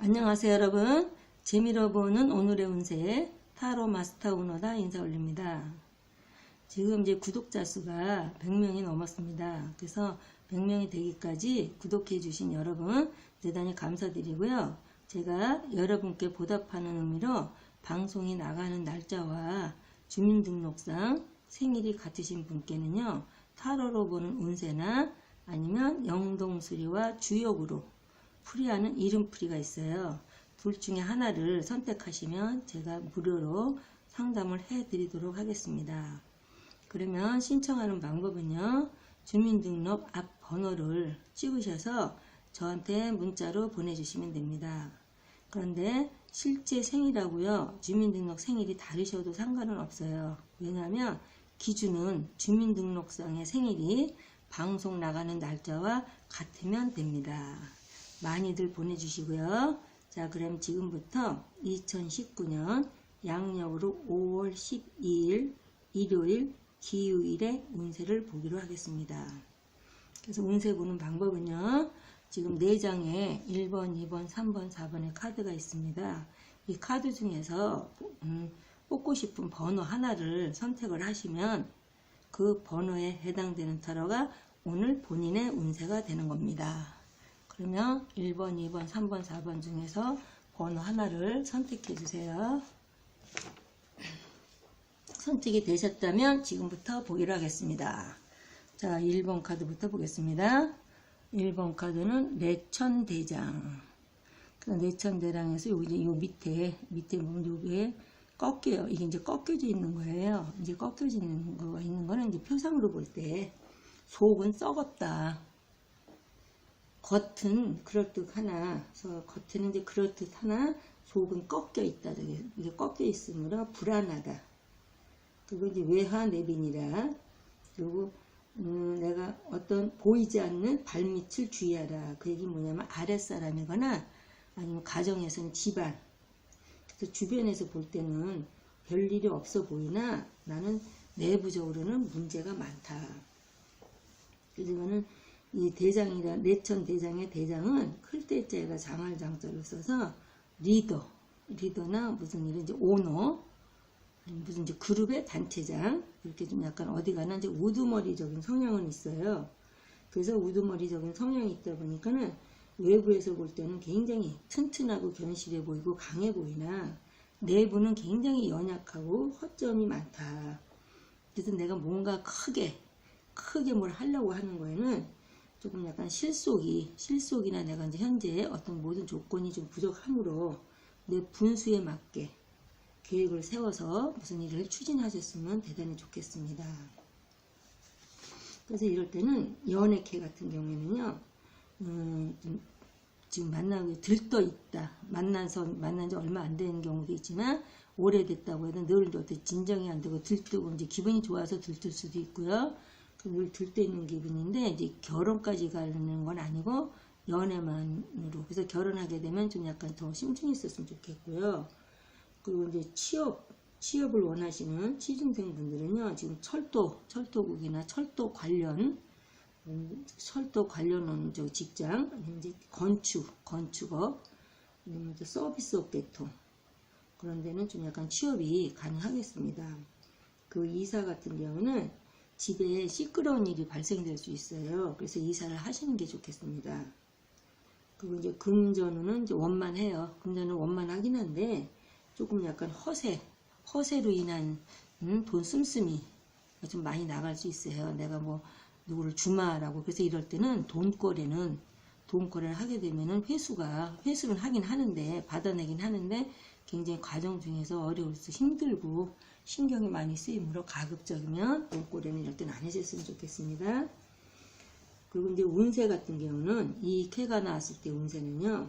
안녕하세요 여러분. 재미로 보는 오늘의 운세 타로 마스터 운어다 인사 올립니다. 지금 이제 구독자 수가 100명이 넘었습니다. 그래서 100명이 되기까지 구독해 주신 여러분 대단히 감사드리고요. 제가 여러분께 보답하는 의미로 방송이 나가는 날짜와 주민등록상 생일이 같으신 분께는요 타로로 보는 운세나 아니면 영동수리와 주역으로 풀이하는 이름풀이가 있어요. 둘 중에 하나를 선택하시면 제가 무료로 상담을 해드리도록 하겠습니다. 그러면 신청하는 방법은요. 주민등록 앞 번호를 찍으셔서 저한테 문자로 보내주시면 됩니다. 그런데 실제 생일하고요. 주민등록 생일이 다르셔도 상관은 없어요. 왜냐하면 기준은 주민등록상의 생일이 방송 나가는 날짜와 같으면 됩니다. 많이들 보내주시고요. 자, 그럼 지금부터 2019년 양력으로 5월 12일 일요일 기후일의 운세를 보기로 하겠습니다. 그래서 운세 보는 방법은요. 지금 4장에 1번, 2번, 3번, 4번의 카드가 있습니다. 이 카드 중에서 음, 뽑고 싶은 번호 하나를 선택을 하시면 그 번호에 해당되는 타로가 오늘 본인의 운세가 되는 겁니다. 그러면 1번, 2번, 3번, 4번 중에서 번호 하나를 선택해 주세요. 선택이 되셨다면 지금부터 보기로 하겠습니다. 자, 1번 카드부터 보겠습니다. 1번 카드는 내천대장. 그 내천대장에서 여기 요 밑에, 밑에 보면 여기에 꺾여요. 이게 이제 꺾여져 있는 거예요. 이제 꺾여져 있는 거가 있는 거는 이제 표상으로 볼 때 속은 썩었다. 겉은 그럴듯 하나, 그래서 겉에는 이제 그럴듯 하나 속은 꺾여 있다. 이게 꺾여 있으므로 불안하다. 그리고 이제 외화 내빈이라. 그리고 음, 내가 어떤 보이지 않는 발밑을 주의하라. 그 얘기 뭐냐면 아랫사람이거나 아니면 가정에서는 집안. 그래서 주변에서 볼 때는 별일이 없어 보이나 나는 내부적으로는 문제가 많다. 그래서 이거는 이 대장이라 내천 대장의 대장은 클 때자에다 장할 장자를 써서 리더, 리더나 무슨 일은 이제 오너, 무슨 이제 그룹의 단체장 이렇게 좀 약간 어디 가나 이제 우두머리적인 성향은 있어요. 그래서 우두머리적인 성향이 있다 보니까는 외부에서 볼 때는 굉장히 튼튼하고 견실해 보이고 강해 보이나 내부는 굉장히 연약하고 허점이 많다. 그래서 내가 뭔가 크게 크게 뭘 하려고 하는 거에는 조금 약간 실속이 실속이나 내가 이제 현재 어떤 모든 조건이 좀 부족하므로 내 분수에 맞게 계획을 세워서 무슨 일을 추진하셨으면 대단히 좋겠습니다. 그래서 이럴 때는 연애캐 같은 경우에는요, 음, 지금 만나고 들떠 있다. 만나서 만난 지 얼마 안 되는 경우도 있지만 오래됐다고 해도 늘 어떻게 진정이 안 되고 들뜨고 이제 기분이 좋아서 들뜰 수도 있고요. 늘 들떠 있는 기분인데 이제 결혼까지 가는 건 아니고 연애만으로 그래서 결혼하게 되면 좀 약간 더 심중히 있었으면 좋겠고요. 그리고 이제 취업 취업을 원하시는 취준생 분들은요 지금 철도 철도국이나 철도 관련 음, 철도 관련 저 직장 이제 건축 건축업 아니면 이제 서비스 업 계통 그런 데는 좀 약간 취업이 가능하겠습니다. 그 이사 같은 경우는 집에 시끄러운 일이 발생될 수 있어요. 그래서 이사를 하시는 게 좋겠습니다. 그리고 이제 금전운은 이제 원만해요. 금전은 원만하긴 한데 조금 약간 허세, 허세로 인한 음, 돈 씀씀이 좀 많이 나갈 수 있어요. 내가 뭐 누구를 주마라고 그래서 이럴 때는 돈거래는 돈거래를 하게 되면은 회수가 회수는 하긴 하는데 받아내긴 하는데 굉장히 과정 중에서 어려울 수 힘들고 신경이 많이 쓰이므로 가급적이면 돈거래는 이럴 때는 안 해줬으면 좋겠습니다. 그리고 이제 운세 같은 경우는 이 캐가 나왔을 때 운세는요.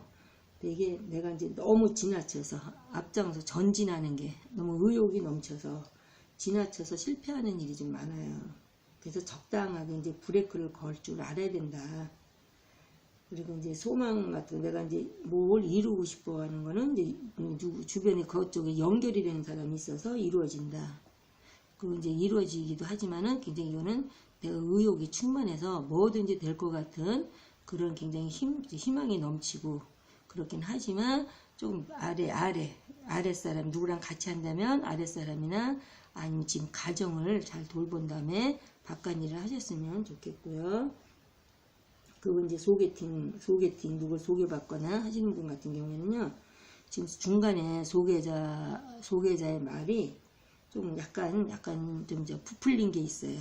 되게 내가 이제 너무 지나쳐서 앞장서 전진하는 게 너무 의욕이 넘쳐서 지나쳐서 실패하는 일이 좀 많아요. 그래서 적당하게 이제 브레이크를 걸 줄 알아야 된다. 그리고 이제 소망 같은 내가 이제 뭘 이루고 싶어 하는 거는 이제 누구 주변에 그쪽에 연결이 되는 사람이 있어서 이루어진다. 그리고 이제 이루어지기도 하지만은 굉장히 이거는 내가 의욕이 충만해서 뭐든지 될 것 같은 그런 굉장히 힘, 희망이 넘치고 그렇긴 하지만 조금 아래 아래 아랫사람 누구랑 같이 한다면 아랫사람이나 아니면 지금 가정을 잘 돌본 다음에 바깥 일을 하셨으면 좋겠고요. 그리고 이제 소개팅 소개팅 누굴 소개받거나 하시는 분 같은 경우에는요. 지금 중간에 소개자 소개자의 말이 좀 약간 약간 좀 이제 부풀린 게 있어요.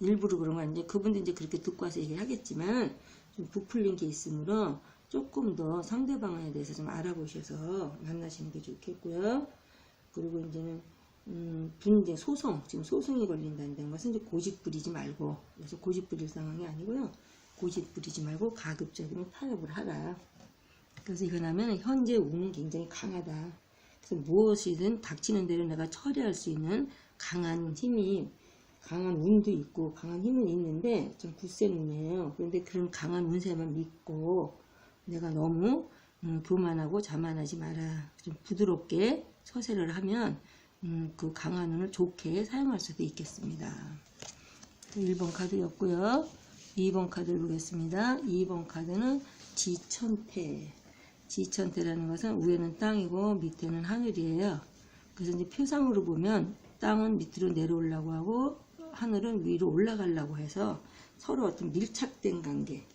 일부러 그런 건 아닌데 그분도 이제 그렇게 듣고 와서 얘기를 하겠지만 좀 부풀린 게 있으므로 조금 더 상대방에 대해서 좀 알아보셔서 만나시는 게 좋겠고요. 그리고 이제는 음, 분쟁 소송 지금 소송이 걸린다는 것은 이제 고집 부리지 말고 그래서 고집 부릴 상황이 아니고요. 고집 부리지 말고 가급적이면 타협을 하라. 그래서 이거 하면 현재 운은 굉장히 강하다. 그래서 무엇이든 닥치는 대로 내가 처리할 수 있는 강한 힘이 강한 운도 있고 강한 힘은 있는데 좀 굳센 운이에요. 그런데 그런 강한 운세만 믿고 내가 너무 음, 교만하고 자만하지 마라. 좀 부드럽게 처세를 하면 음, 그 강한 운을 좋게 사용할 수도 있겠습니다. 1번 카드였고요. 2번 카드를 보겠습니다. 2번 카드는 지천태. 지천태라는 것은 위에는 땅이고 밑에는 하늘이에요. 그래서 이제 표상으로 보면 땅은 밑으로 내려오려고 하고 하늘은 위로 올라가려고 해서 서로 어떤 밀착된 관계.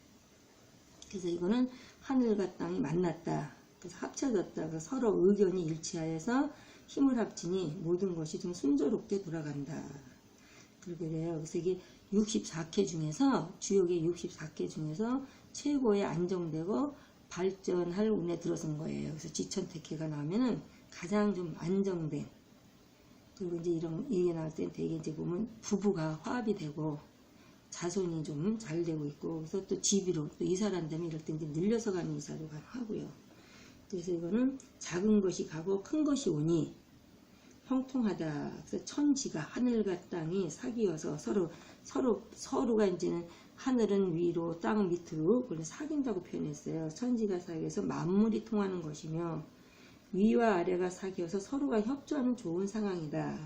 그래서 이거는 하늘과 땅이 만났다. 그래서 합쳐졌다. 그래서 서로 의견이 일치하여서 힘을 합치니 모든 것이 좀 순조롭게 돌아간다. 그렇게 돼요. 그래서 이게 64개 중에서 주역의 64개 중에서 최고의 안정되고 발전할 운에 들어선 거예요. 그래서 지천택해가 나오면은 가장 좀 안정된 그리고 이제 이런 이게 나올 땐 되게 이제 보면 부부가 화합이 되고 자손이 좀 잘 되고 있고 그래서 또 집으로 또 이사를 한다면 이럴 때 이제 늘려서 가는 이사도 가능하고요. 그래서 이거는 작은 것이 가고 큰 것이 오니 형통하다. 그래서 천지가 하늘과 땅이 사귀어서 서로 서로 서로가 이제는 하늘은 위로 땅은 밑으로 그걸 사귄다고 표현했어요. 천지가 사귀어서 만물이 통하는 것이며 위와 아래가 사귀어서 서로가 협조하는 좋은 상황이다.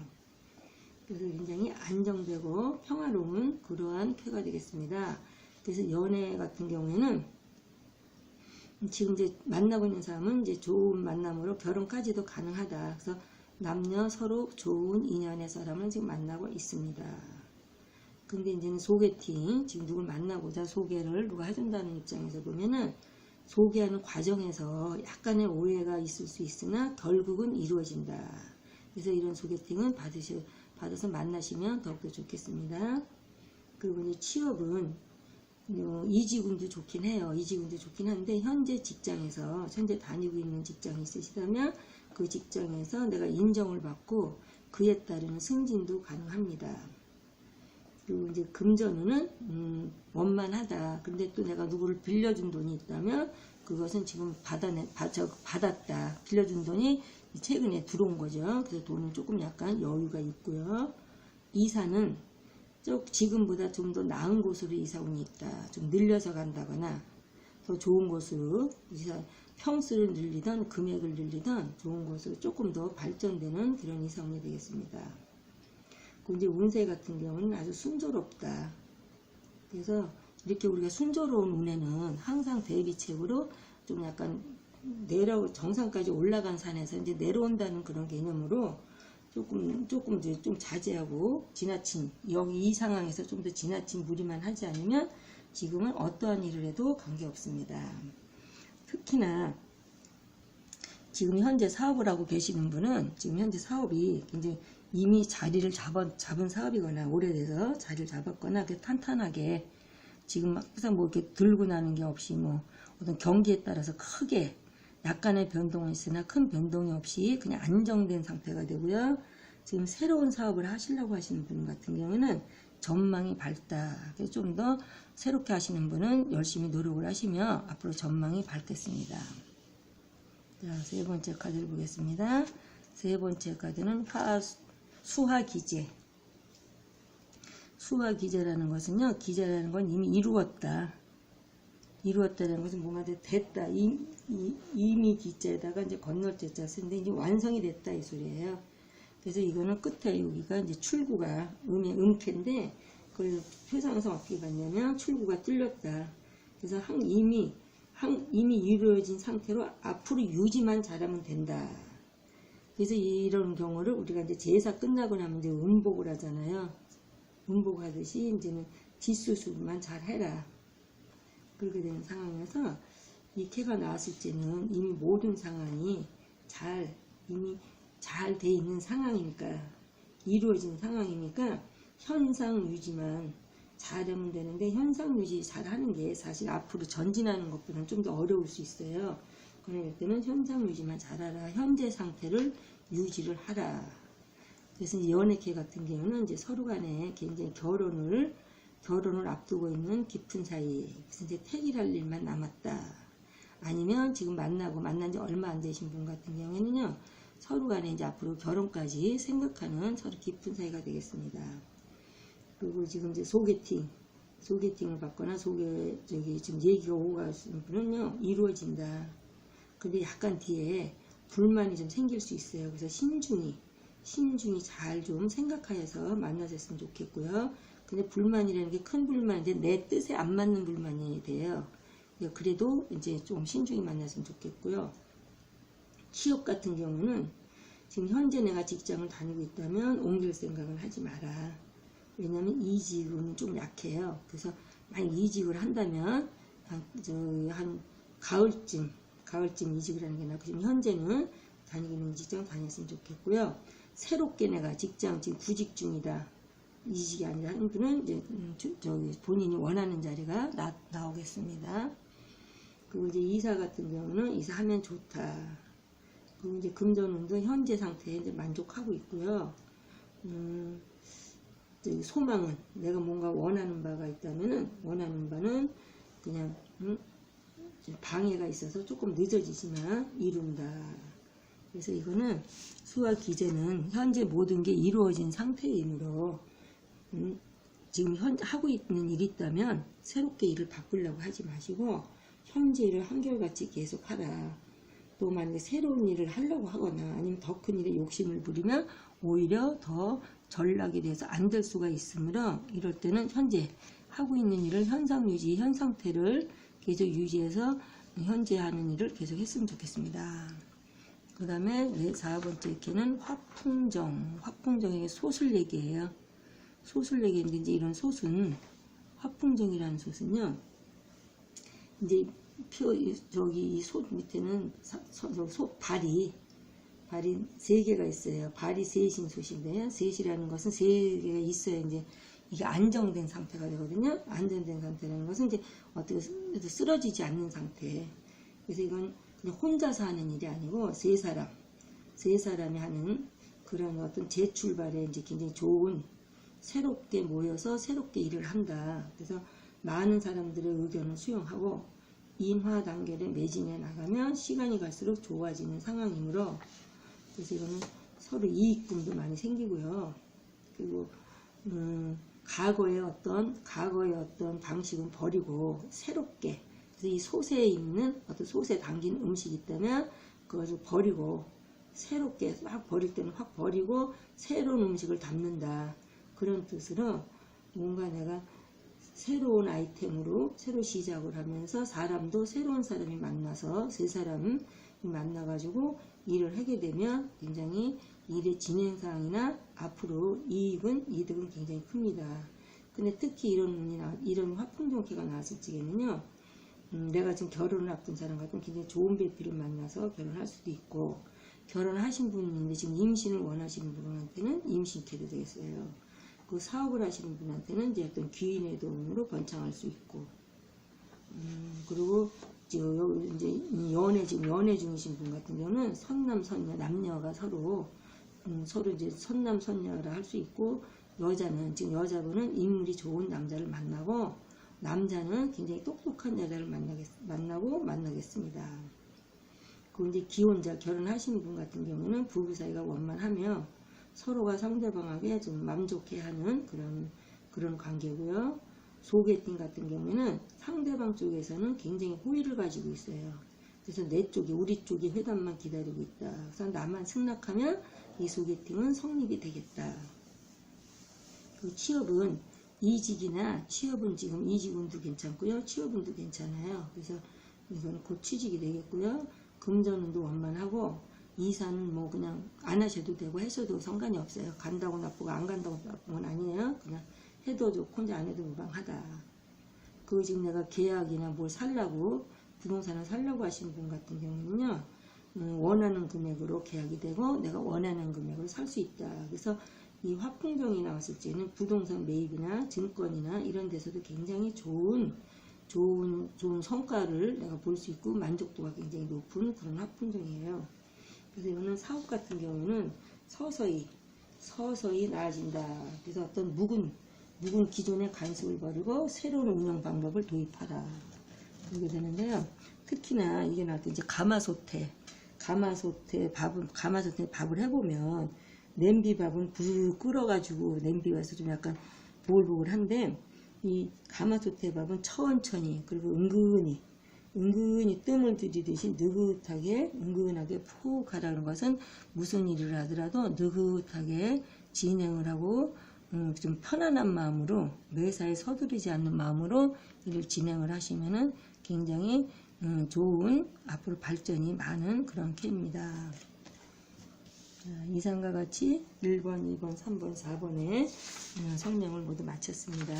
그래서 굉장히 안정되고 평화로운 그러한 쾌가 되겠습니다. 그래서 연애 같은 경우에는 지금 이제 만나고 있는 사람은 이제 좋은 만남으로 결혼까지도 가능하다. 그래서 남녀 서로 좋은 인연의 사람을 지금 만나고 있습니다. 근데 이제는 소개팅, 지금 누굴 만나보자 소개를 누가 해준다는 입장에서 보면은 소개하는 과정에서 약간의 오해가 있을 수 있으나 결국은 이루어진다. 그래서 이런 소개팅은 받으셔, 받아서 만나시면 더욱더 좋겠습니다. 그리고 이제 취업은 어, 이직운도 좋긴 해요. 이직운도 좋긴 한데 현재 직장에서 현재 다니고 있는 직장이 있으시다면 그 직장에서 내가 인정을 받고 그에 따르는 승진도 가능합니다. 그리고 이제 금전운은 음, 원만하다. 근데 또 내가 누구를 빌려준 돈이 있다면 그것은 지금 받아내, 받, 저, 받았다. 빌려준 돈이 최근에 들어온 거죠. 그래서 돈은 조금 약간 여유가 있고요. 이사는 좀 지금보다 좀 더 나은 곳으로 이사 운이 있다. 좀 늘려서 간다거나 더 좋은 곳으로 이사 평수를 늘리던 금액을 늘리던 좋은 곳으로 조금 더 발전되는 그런 이사 운이 되겠습니다. 그 이제 운세 같은 경우는 아주 순조롭다. 그래서 이렇게 우리가 순조로운 운에는 항상 대비책으로 좀 약간 내려 정상까지 올라간 산에서 이제 내려온다는 그런 개념으로 조금 조금 이제 좀 자제하고 지나친 여기 이 상황에서 좀 더 지나친 무리만 하지 않으면 지금은 어떠한 일을 해도 관계 없습니다. 특히나 지금 현재 사업을 하고 계시는 분은 지금 현재 사업이 굉장히 이미 자리를 잡아, 잡은 사업이거나 오래돼서 자리를 잡았거나 그 탄탄하게 지금 막 항상 뭐 이렇게 들고 나는 게 없이 뭐 어떤 경기에 따라서 크게 약간의 변동은 있으나 큰 변동이 없이 그냥 안정된 상태가 되고요. 지금 새로운 사업을 하시려고 하시는 분 같은 경우는 전망이 밝다. 좀 더 새롭게 하시는 분은 열심히 노력을 하시며 앞으로 전망이 밝겠습니다. 자, 세 번째 카드를 보겠습니다. 세 번째 카드는 화, 수화 기재. 수화 기재라는 것은요, 기재라는 건 이미 이루었다. 이루었다는 것은 뭔가 됐다. 이미 기자에다가 이제 건널 자자 쓰는데 이제 완성이 됐다 이 소리예요. 그래서 이거는 끝에 여기가 이제 출구가 음의 음캐인데 그걸 표상에서 어떻게 봤냐면 출구가 뚫렸다. 그래서 한 이미 한- 이미 이루어진 상태로 앞으로 유지만 잘하면 된다. 그래서 이런 경우를 우리가 이제 제사 끝나고 나면 이제 음복을 하잖아요. 음복하듯이 이제는 뒷수술만 잘 해라. 그렇게 되는 상황에서 이 캐가 나왔을 때는 이미 모든 상황이 잘 이미 잘 돼 있는 상황이니까 이루어진 상황이니까 현상 유지만 잘하면 되는데 현상 유지 잘하는 게 사실 앞으로 전진하는 것보다는 좀 더 어려울 수 있어요. 그럴 때는 현상 유지만 잘하라. 현재 상태를 유지를 하라. 그래서 연애계 같은 경우는 이제 서로 간에 굉장히 결혼을 결혼을 앞두고 있는 깊은 사이. 그래서 이제 택일할 일만 남았다. 아니면 지금 만나고 만난 지 얼마 안 되신 분 같은 경우에는요. 서로 간에 이제 앞으로 결혼까지 생각하는 서로 깊은 사이가 되겠습니다. 그리고 지금 이제 소개팅, 소개팅을 받거나 소개, 저기 지금 얘기가 오고 가시는 분은요, 이루어진다. 근데 약간 뒤에 불만이 좀 생길 수 있어요. 그래서 신중히, 신중히 잘 좀 생각하여서 만나셨으면 좋겠고요. 근데 불만이라는 게 큰 불만인데 내 뜻에 안 맞는 불만이 돼요. 그래도 이제 좀 신중히 만났으면 좋겠고요. 취업 같은 경우는 지금 현재 내가 직장을 다니고 있다면 옮길 생각을 하지 마라. 왜냐면 이직은 좀 약해요. 그래서 만약 이직을 한다면 한, 저, 한 가을쯤, 가을쯤 이직을 하는 게 낫고 지금 현재는 다니고 있는 직장 다녔으면 좋겠고요. 새롭게 내가 직장 지금 구직 중이다. 이직이 아니라 하는 분은 이제 음, 저- 저기 본인이 원하는 자리가 나, 나오겠습니다. 그리고 이제 이사 같은 경우는 이사하면 좋다. 그리고 이제 금전운도 현재 상태에 이제 만족하고 있고요. 음, 소망은 내가 뭔가 원하는 바가 있다면은 원하는 바는 그냥 음, 좀 방해가 있어서 조금 늦어지지만 이룬다. 그래서 이거는 수학 기재는 현재 모든 게 이루어진 상태이므로 음, 지금 현 하고 있는 일이 있다면 새롭게 일을 바꾸려고 하지 마시고 현재 일을 한결같이 계속 하라. 또 만약에 새로운 일을 하려고 하거나 아니면 더 큰 일에 욕심을 부리면 오히려 더 전락이 돼서 안 될 수가 있으므로 이럴 때는 현재 하고 있는 일을 현상 유지, 현 상태를 계속 유지해서 현재 하는 일을 계속 했으면 좋겠습니다. 그 다음에 네, 4번째 개는 화풍정. 화풍정의 소술 얘기예요. 소술 얘기인데 이제 이런 솥은 화풍정이라는 솥은요. 이제 표 이- 저기 이 솥 밑에는 솥 발이 발이 세 개가 있어요. 발이 셋인 솥인데요. 셋이라는 것은 세 개가 있어야 이제 이게 안정된 상태가 되거든요. 안정된 상태라는 것은 이제 어떻게 쓰- 쓰러지지 않는 상태. 그래서 이건 그냥 혼자서 하는 일이 아니고 세 사람, 세 사람이 하는 그런 어떤 재출발에 이제 굉장히 좋은 새롭게 모여서 새롭게 일을 한다. 그래서 많은 사람들의 의견을 수용하고 인화 단계를 매진해 나가면 시간이 갈수록 좋아지는 상황이므로 그래서 이거는 서로 이익금도 많이 생기고요. 그리고 음, 과거의 어떤 과거의 어떤 방식은 버리고 새롭게. 그래서 이 솥에 있는 어떤 솥에 담긴 음식이 있다면 그것을 버리고 새롭게 확 버릴 때는 확 버리고 새로운 음식을 담는다. 그런 뜻으로 뭔가 내가 새로운 아이템으로 새로 시작을 하면서 사람도 새로운 사람이 만나서 세 사람이 만나가지고 일을 하게 되면 굉장히 일의 진행상이나 앞으로 이익은 이득은 굉장히 큽니다. 근데 특히 이런 이런 화풍종기가 나왔을 적에는요, 음, 내가 지금 결혼을 앞둔 사람 같으면 굉장히 좋은 배필을 만나서 결혼할 수도 있고, 결혼하신 있는데 지금 임신을 원하시는 분한테는 임신캐도 되겠어요. 그 사업을 하시는 분한테는 이제 어떤 귀인의 도움으로 번창할 수 있고, 음, 그리고 지금 여- 이제 이 연애 지금 연애 중이신 분 같은 경우는 선남 선녀 남녀가 서로 음, 서로 이제 선남 선녀라 할 수 있고 여자는 지금 여자분은 인물이 좋은 남자를 만나고 남자는 굉장히 똑똑한 여자를 만나겠, 만나고 만나겠습니다. 그리고 이제 기혼자 결혼하신 분 같은 경우는 부부 사이가 원만하며 서로가 상대방에게 좀 만족해하는 그런 그런 관계고요. 소개팅 같은 경우에는 상대방 쪽에서는 굉장히 호의를 가지고 있어요. 그래서 내 쪽이 우리 쪽이 회담만 기다리고 있다. 그래서 나만 승낙하면 이 소개팅은 성립이 되겠다. 그 취업은 이직이나 취업은 지금 이직운도 괜찮고요. 취업운도 괜찮아요. 그래서 이건 곧 취직이 되겠고요. 금전운도 원만하고 이사는 뭐 그냥 안 하셔도 되고 해서도 상관이 없어요. 간다고 나쁘고 안 간다고 나쁜 건 아니에요. 그냥 해도 좋고 이제 안 해도 무방하다. 그 지금 내가 계약이나 뭘 살라고 부동산을 살려고 하시는 분 같은 경우는요. 음, 원하는 금액으로 계약이 되고 내가 원하는 금액으로 살 수 있다. 그래서 이 화풍경이 나왔을 때는 부동산 매입이나 증권이나 이런 데서도 굉장히 좋은 좋은 좋은 성과를 내가 볼 수 있고 만족도가 굉장히 높은 그런 화풍경이에요. 그래서 이거는 사업 같은 경우는 서서히 서서히 나아진다. 그래서 어떤 묵은 묵은 기존의 간섭을 버리고 새로운 운영 방법을 도입하라. 그렇게 되는데요. 특히나 이게 때 이제 가마솥에 가마솥에 밥을 가마솥에 밥을 해보면 냄비밥은 불을 끓어가지고 냄비에서 좀 약간 보글보글한데 이 가마솥에 밥은 천천히 그리고 은근히 은근히 뜸을 들이듯이 느긋하게 은근하게 푹 가라는 것은 무슨 일을 하더라도 느긋하게 진행을 하고 음, 좀 편안한 마음으로 매사에 서두르지 않는 마음으로 일을 진행을 하시면은 굉장히 음, 좋은 앞으로 발전이 많은 그런 캐입니다. 자, 이상과 같이 1번, 2번, 3번, 4번의 음, 설명을 모두 마쳤습니다.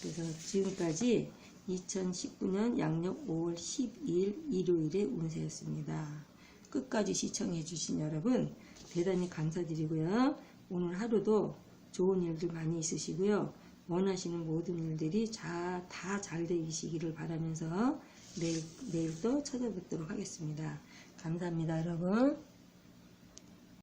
그래서 지금까지 2019년 양력 5월 12일 일요일의 운세였습니다. 끝까지 시청해 주신 여러분 대단히 감사드리고요. 오늘 하루도 좋은 일들 많이 있으시고요. 원하시는 모든 일들이 다 잘 되시기를 바라면서 내일, 내일 또 찾아뵙도록 하겠습니다. 감사합니다, 여러분.